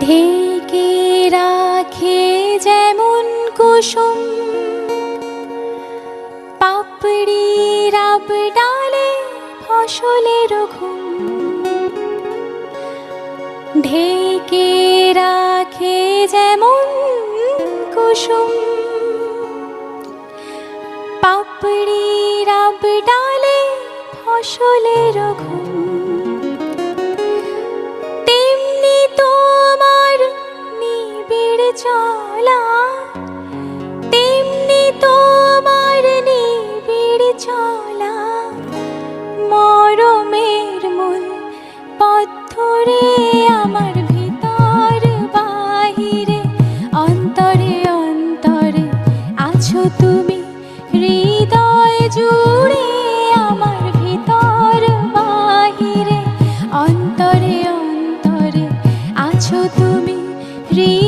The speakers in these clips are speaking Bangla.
ঢেকে রাখে যেমন কুসুম। পাপড়ি রাব ডালে ফসলের ঘুম। ঢেকে রাখে যেমন কুসুম। পাপড়ি রাব ডালে ফসলের ঘুম। চলা। তেমনি তোমার নিবিড় চলা। মরমের মূল পথ আমার ভিতর বাহিরে, অন্তরে অন্তরে আছো তুমি। হৃদয় জুড়ে আমার ভিতর বাহিরে, অন্তরে অন্তরে আছো তুমি। হৃদয়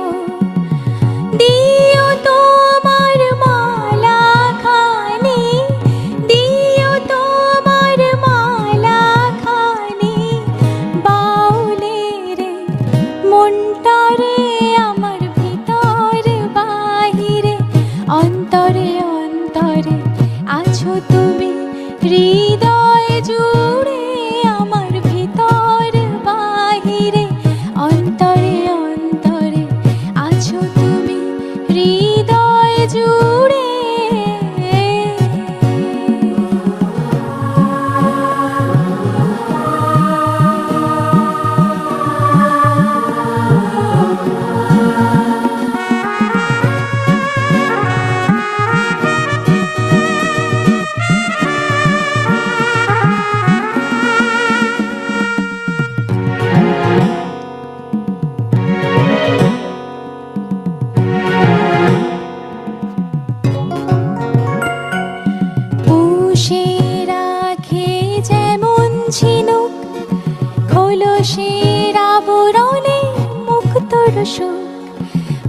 খোলসের আবরণে মুক্তর সুখ,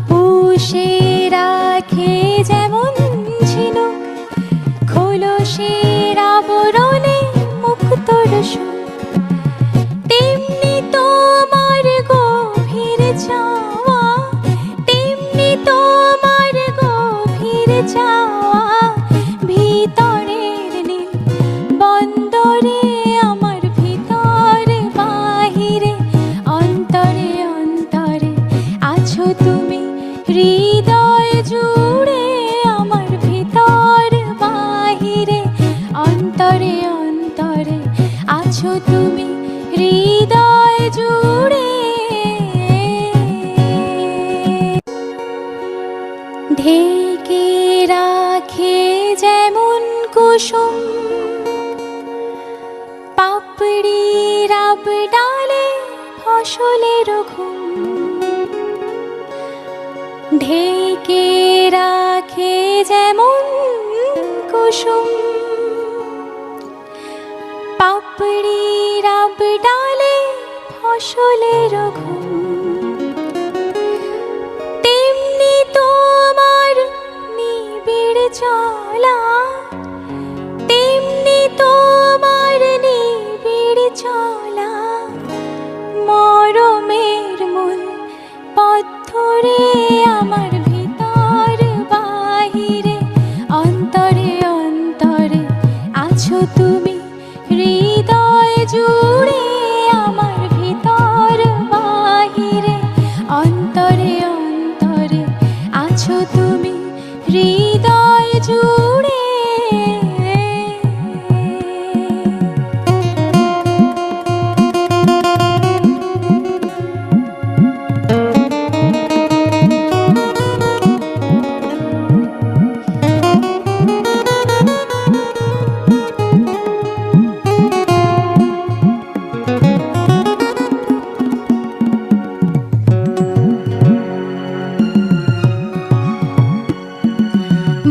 পুষে রাখে যেমন ঝিনুক, খোলসের আবরণে মুক্তর সুখ। তেমনি গভীর চাওয়া, তেমনি তোমার গভীর চাওয়া অন্তরে আছো তুমি হৃদয় জুড়ে। ঢেকে রাখে যেমন কুসুম পাপড়ি রাব ডালে ফসলের ঘুম। ঢেকে রাখে যেমন কুসুম ডালে ফসলের ঘুম তেমনি তোমার নিবিড় চলা তেমনি তোমার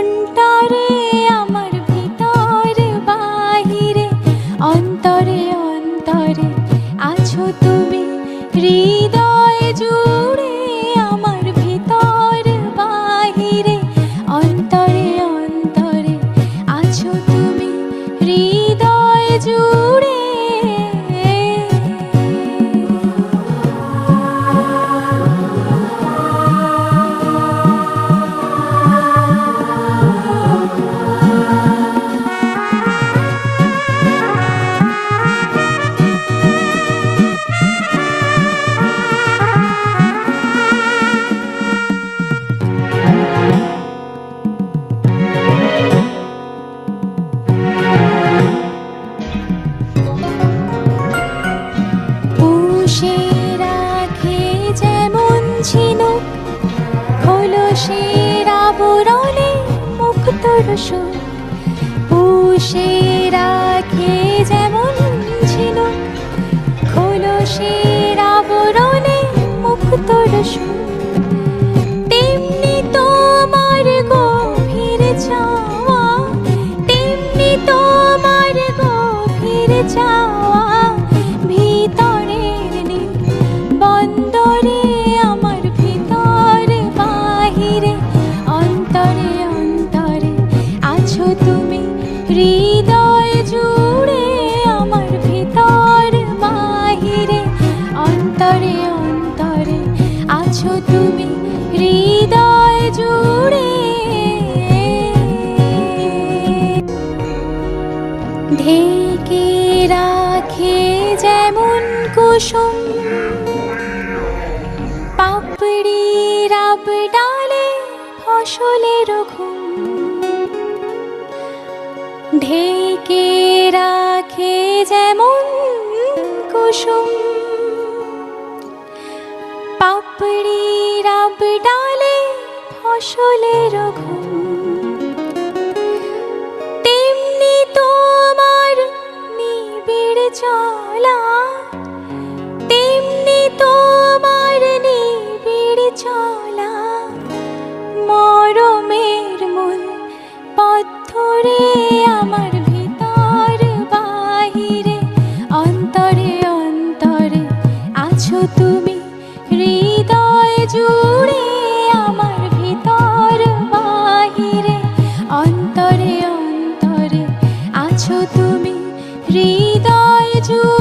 கொண்டாரே. সুখ পুষে রাখে যেমন ঝিনুক খোলসে কুসুম পাপড়ির আব ডালে ফসলের ঘুম। ঢেকে রাখে যেমন কুসুম। পাপড়ি রাব ডালে ফসলের ঘুম। হৃদয় জুড়ে